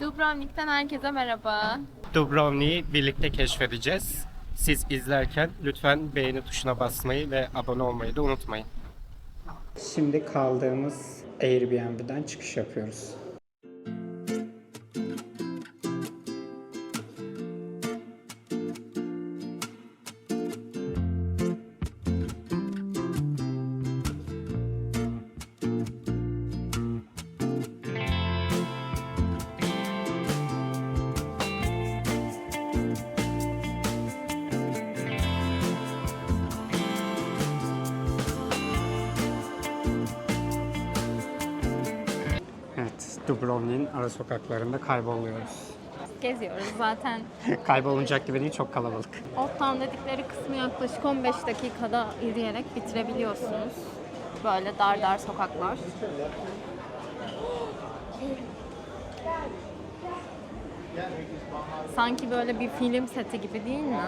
Dubrovnik'ten herkese merhaba. Dubrovnik'i birlikte keşfedeceğiz. Siz izlerken lütfen beğeni tuşuna basmayı ve abone olmayı da unutmayın. Şimdi kaldığımız Airbnb'den çıkış yapıyoruz. Dubrovnik'in ara sokaklarında kayboluyoruz. Geziyoruz zaten. Kaybolunacak gibi değil, çok kalabalık. Old Town dedikleri kısmı yaklaşık 15 dakikada yürüyerek bitirebiliyorsunuz. Böyle dar dar sokaklar. Sanki böyle bir film seti gibi değil mi?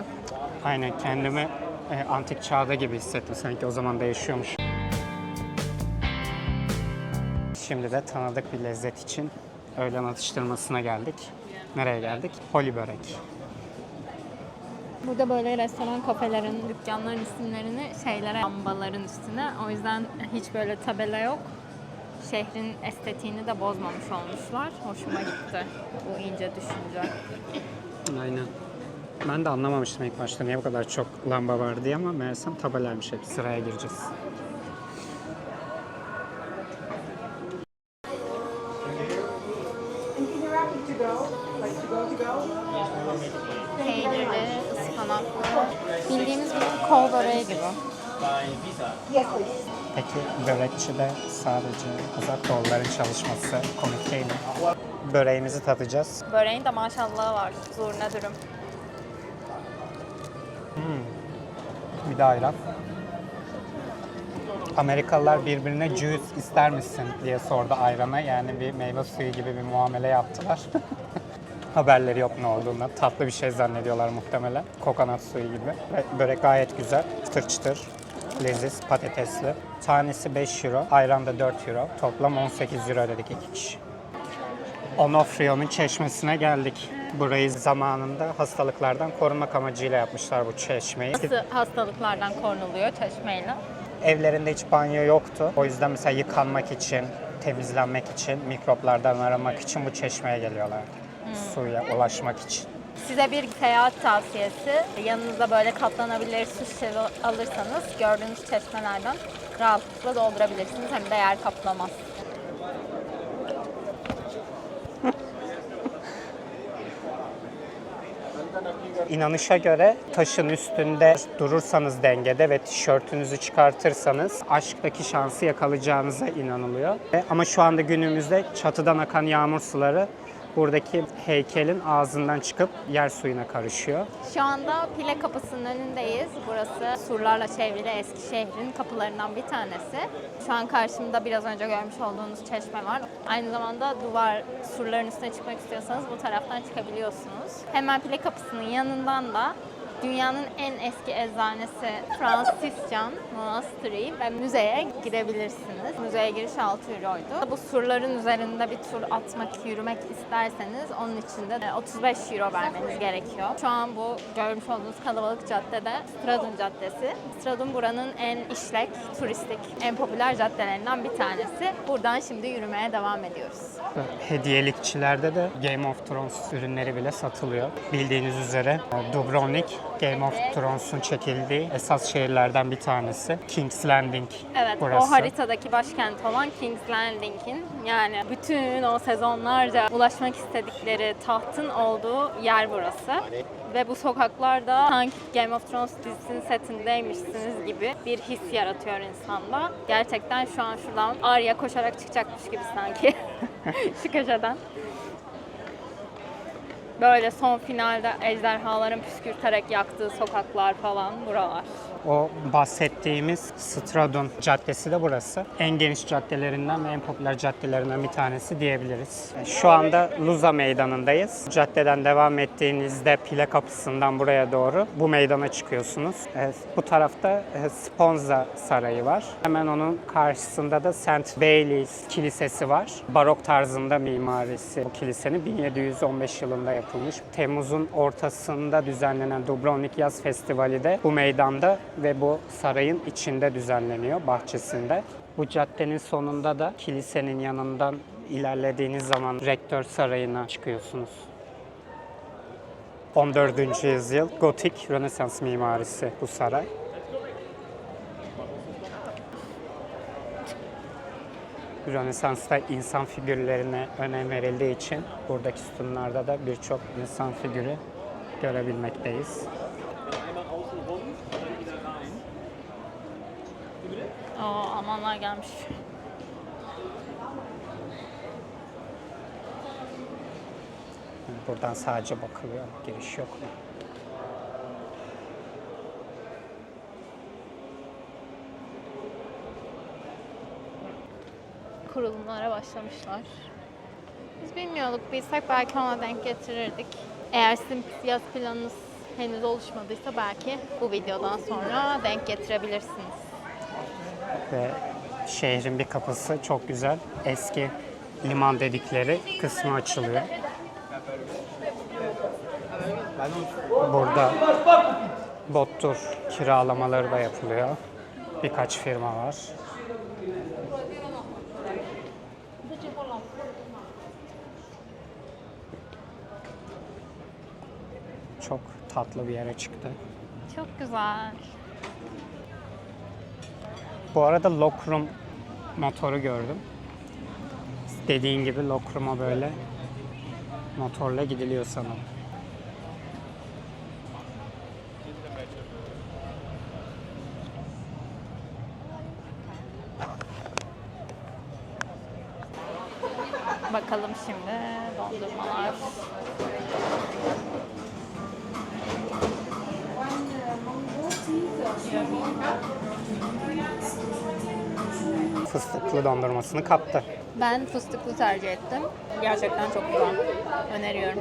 Aynen kendimi e, antik çağda gibi hissettim sanki o zaman da yaşıyormuş. Şimdi de tanıdık bir lezzet için öğlen atıştırmasına geldik. Nereye geldik? Poli börek. Burada böyle restoran, kafelerin, dükkanların isimlerini şeylere, lambaların üstüne. O yüzden hiç böyle tabela yok. Şehrin estetiğini de bozmamış olmuşlar. Hoşuma gitti bu ince düşünce. Aynen. Ben de anlamamıştım ilk başta niye bu kadar çok lamba var diye ama meğersem tabelaymış hep. Sıraya gireceğiz. Peynirli, ıspanaklı. Bildiğimiz bir kol böreği gibi. Peki börekçide sadece uzak doğuların çalışması komik değil mi? Böreğimizi tadacağız. Böreğin de maşallahı var. Zurna dürüm. Bir de ayran. Amerikalılar birbirine juice ister misin diye sordu ayrana. Yani bir meyve suyu gibi bir muamele yaptılar. Haberleri yok ne olduğundan. Tatlı bir şey zannediyorlar muhtemelen. Kokonat suyu gibi. Ve börek gayet güzel. Çıtır çıtır. Leziz, patatesli. Tanesi 5 euro. Ayran da 4 euro. Toplam 18 euro dedik iki kişi. Onofrio'nun çeşmesine geldik. Burayı zamanında hastalıklardan korunmak amacıyla yapmışlar bu çeşmeyi. Nasıl hastalıklardan korunuluyor çeşmeyle? Evlerinde hiç banyo yoktu. O yüzden mesela yıkanmak için, temizlenmek için, mikroplardan aramak için bu çeşmeye geliyorlardı. Suya ulaşmak için. Size bir seyahat tavsiyesi. Yanınıza böyle katlanabilir su şişesi alırsanız gördüğünüz çeşmelerden rahatlıkla doldurabilirsiniz. Hem de yer kaplamaz. İnanışa göre taşın üstünde durursanız dengede ve tişörtünüzü çıkartırsanız aşktaki şansı yakalayacağınıza inanılıyor. Ama şu anda günümüzde çatıdan akan yağmur suları buradaki heykelin ağzından çıkıp yer suyuna karışıyor. Şu anda Pile Kapısı'nın önündeyiz. Burası surlarla çevrili eski şehrin kapılarından bir tanesi. Şu an karşımda biraz önce görmüş olduğunuz çeşme var. Aynı zamanda duvar surların üstüne çıkmak istiyorsanız bu taraftan çıkabiliyorsunuz. Hemen Pile Kapısı'nın yanından da dünyanın en eski eczanesi Fransiscan Monastery ve müzeye girebilirsiniz. Müzeye giriş 6 euroydu. Bu surların üzerinde bir tur atmak, yürümek isterseniz onun için de 35 euro vermeniz gerekiyor. Şu an bu görmüş olduğunuz kalabalık caddede Stradun Caddesi. Stradun buranın en işlek, turistik, en popüler caddelerinden bir tanesi. Buradan şimdi yürümeye devam ediyoruz. Hediyelikçilerde de Game of Thrones ürünleri bile satılıyor. Bildiğiniz üzere Dubrovnik Game of Thrones'un çekildiği esas şehirlerden bir tanesi. King's Landing Evet, burası. o haritadaki başkent olan King's Landing'in yani bütün o sezonlarca ulaşmak istedikleri tahtın olduğu yer burası. Ve bu sokaklarda sanki Game of Thrones dizisinin setindeymişsiniz gibi bir his yaratıyor insanda. Gerçekten şu an şuradan Arya koşarak çıkacakmış gibi sanki şu köşeden. Böyle son finalde ejderhaların püskürterek yaktığı sokaklar falan buralar. O bahsettiğimiz Stradun Caddesi de burası. En geniş caddelerinden ve en popüler caddelerinden bir tanesi diyebiliriz. Şu anda Luza Meydanı'ndayız. Caddeden devam ettiğinizde Pile Kapısı'ndan buraya doğru bu meydana çıkıyorsunuz. E, Bu tarafta e, Sponza Sarayı var. Hemen onun karşısında da St. Bailey's Kilisesi var. Barok tarzında mimarisi bu kilisenin 1715 yılında yapılmış. Temmuz'un ortasında düzenlenen Dubrovnik Yaz Festivali de bu meydanda ve bu sarayın içinde düzenleniyor, bahçesinde. Bu caddenin sonunda da kilisenin yanından ilerlediğiniz zaman Rektör Sarayı'na çıkıyorsunuz. 14. yüzyıl gotik Rönesans mimarisi bu saray. Rönesans'ta insan figürlerine önem verildiği için buradaki sütunlarda da birçok insan figürü görebilmekteyiz. Gelmiş. Buradan sadece bakılıyor, giriş yok. kurulumlara başlamışlar. Biz bilmiyorduk. Bilsek belki ona denk getirirdik. Eğer sizin yaz planınız henüz oluşmadıysa belki bu videodan sonra denk getirebilirsiniz. Ve şehrin bir kapısı çok güzel. Eski liman dedikleri kısmı açılıyor. Burada bot tur kiralamaları da yapılıyor. Birkaç firma var. Çok tatlı bir yere çıktı. Çok güzel. Bu arada Lokrum motoru gördüm. Dediğin gibi Lokrum'a böyle motorla gidiliyor sanırım. Bakalım şimdi dondurmalar. Fıstıklı dondurmasını kaptı. Ben fıstıklı tercih ettim. Gerçekten çok güzel. Öneriyorum.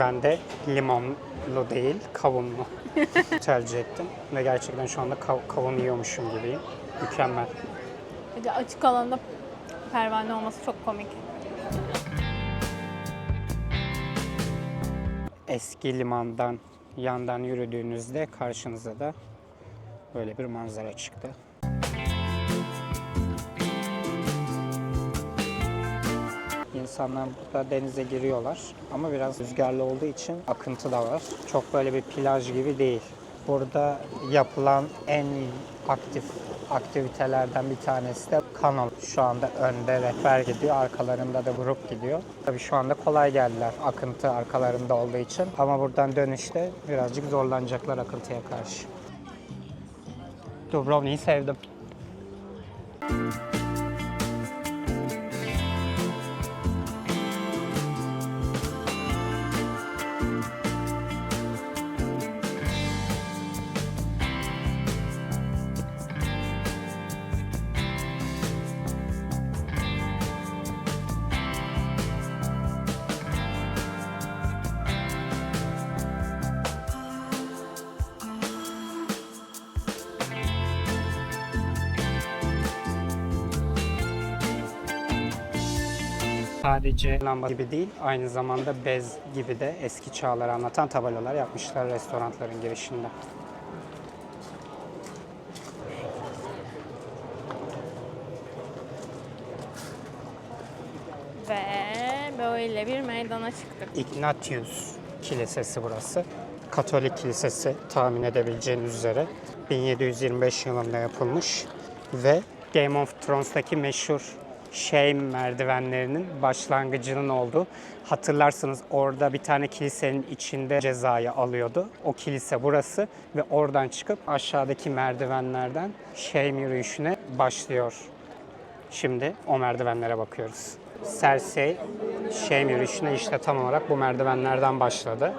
Ben de limonlu değil, kavunlu tercih ettim. Ve gerçekten şu anda kav- kavun yiyormuşum gibiyim. Mükemmel. Bir de açık alanda pervane olması çok komik. Eski limandan yandan yürüdüğünüzde karşınıza da böyle bir manzara çıktı. İnsanlar burada denize giriyorlar ama biraz rüzgarlı olduğu için akıntı da var. Çok böyle bir plaj gibi değil. Burada yapılan en aktif aktivitelerden bir tanesi de kano. Şu anda önde rehber gidiyor, arkalarında da grup gidiyor. Tabii şu anda kolay geldiler akıntı arkalarında olduğu için. Ama buradan dönüşte birazcık zorlanacaklar akıntıya karşı. จบรอบนี้เซฟ Sadece lamba gibi değil, aynı zamanda bez gibi de eski çağları anlatan tabelalar yapmışlar restoranların girişinde. Ve böyle bir meydana çıktık. Ignatius Kilisesi burası. Katolik kilisesi tahmin edebileceğiniz üzere 1725 yılında yapılmış ve Game of Thrones'taki meşhur Shame merdivenlerinin başlangıcının olduğu. Hatırlarsınız orada bir tane kilisenin içinde cezayı alıyordu. O kilise burası ve oradan çıkıp aşağıdaki merdivenlerden Shame yürüyüşüne başlıyor. Şimdi o merdivenlere bakıyoruz. Cersei Shame yürüyüşüne işte tam olarak bu merdivenlerden başladı.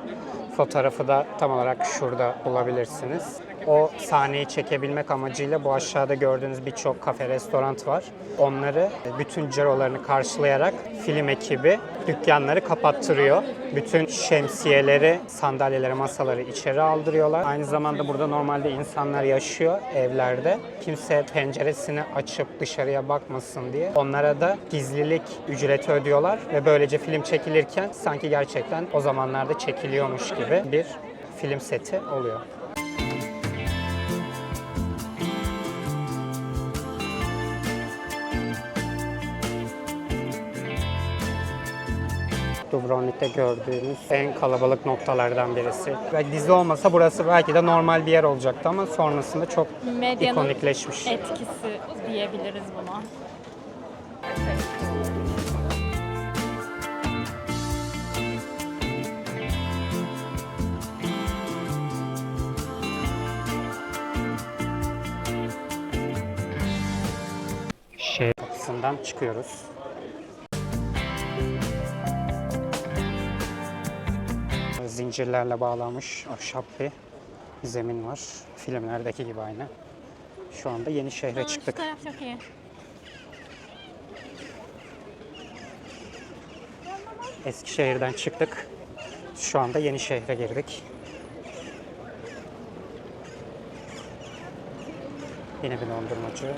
Fotoğrafı da tam olarak şurada bulabilirsiniz. O sahneyi çekebilmek amacıyla bu aşağıda gördüğünüz birçok kafe, restoran var. Onları bütün cirolarını karşılayarak film ekibi dükkanları kapattırıyor. Bütün şemsiyeleri, sandalyeleri, masaları içeri aldırıyorlar. Aynı zamanda burada normalde insanlar yaşıyor evlerde. Kimse penceresini açıp dışarıya bakmasın diye. Onlara da gizlilik ücreti ödüyorlar ve böylece film çekilirken sanki gerçekten o zamanlarda çekiliyormuş gibi bir film seti oluyor. Dubrovnik'te gördüğümüz en kalabalık noktalardan birisi. Ve dizi olmasa burası belki de normal bir yer olacaktı ama sonrasında çok Medyanın ikonikleşmiş. etkisi diyebiliriz buna. Şehir kapısından çıkıyoruz. Zincirlerle bağlanmış ahşap bir zemin var. Filmlerdeki gibi aynı. Şu anda yeni şehre Aa, çıktık. Şu taraf çok iyi. Eskişehir'den çıktık. Şu anda yeni şehre girdik. Yine bir dondurmacı.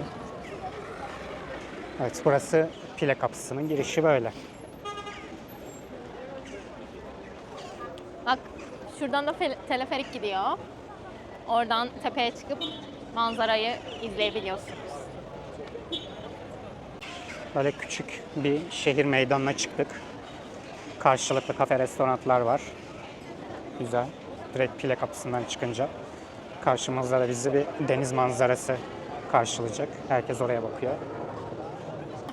Evet burası Pile Kapısı'nın girişi böyle. Bak şuradan da teleferik gidiyor. Oradan tepeye çıkıp manzarayı izleyebiliyorsunuz. Böyle küçük bir şehir meydanına çıktık. Karşılıklı kafe, restoranlar var. Güzel. Direkt Pile Kapısı'ndan çıkınca karşımızda da bizi bir deniz manzarası karşılayacak. Herkes oraya bakıyor.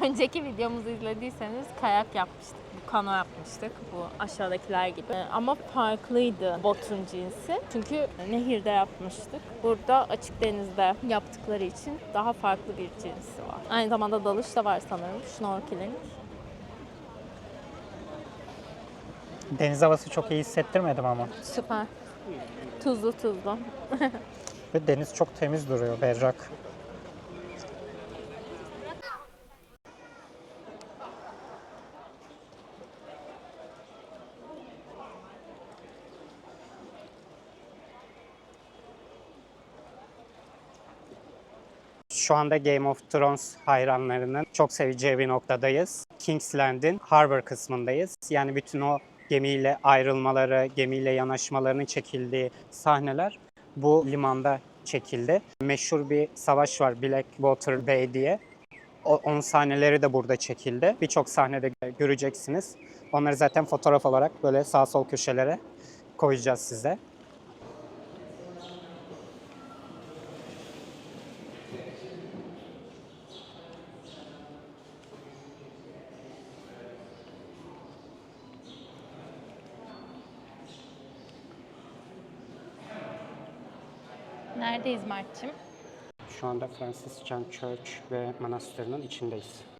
Önceki videomuzu izlediyseniz kayak yapmıştık. Bu kano yapmıştık. Bu aşağıdakiler gibi. Ama farklıydı botun cinsi. Çünkü nehirde yapmıştık. Burada açık denizde yaptıkları için daha farklı bir cinsi var. Aynı zamanda dalış da var sanırım. Snorkeling. Deniz havası çok iyi hissettirmedim ama. Süper. Tuzlu tuzlu. Ve deniz çok temiz duruyor, berrak. Şu anda Game of Thrones hayranlarının çok seveceği bir noktadayız. King's Land'in harbor kısmındayız. Yani bütün o gemiyle ayrılmaları, gemiyle yanaşmalarının çekildiği sahneler bu limanda çekildi. Meşhur bir savaş var Blackwater Bay diye. O, onun sahneleri de burada çekildi. Birçok sahnede göreceksiniz. Onları zaten fotoğraf olarak böyle sağ sol köşelere koyacağız size. Mert'cim? Şu anda Franciscan Church ve Manastırı'nın içindeyiz.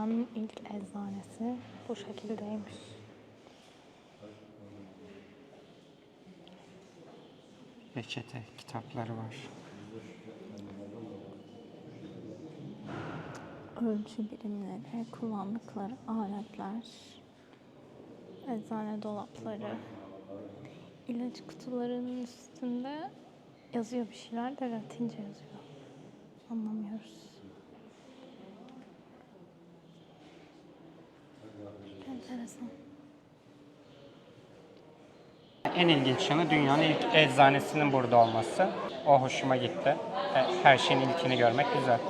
Dünyanın ilk eczanesi bu şekildeymiş. Reçete kitapları var. Ölçü birimleri, kullandıkları aletler, eczane dolapları, ilaç kutularının üstünde Yazıyor bir şeyler de Latince yazıyor. Anlamıyoruz. Enteresan. En ilginç yanı dünyanın ilk eczanesinin burada olması. O hoşuma gitti. E, Her şeyin ilkini görmek güzel.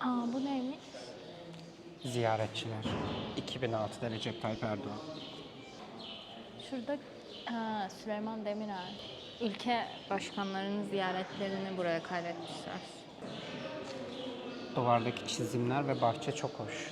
Aa bu neymiş? Ziyaretçiler. 2006'da Recep Tayyip Erdoğan. Şurada ha, Süleyman Demirel. Ülke başkanlarının ziyaretlerini buraya kaydetmişler. Duvardaki çizimler ve bahçe çok hoş.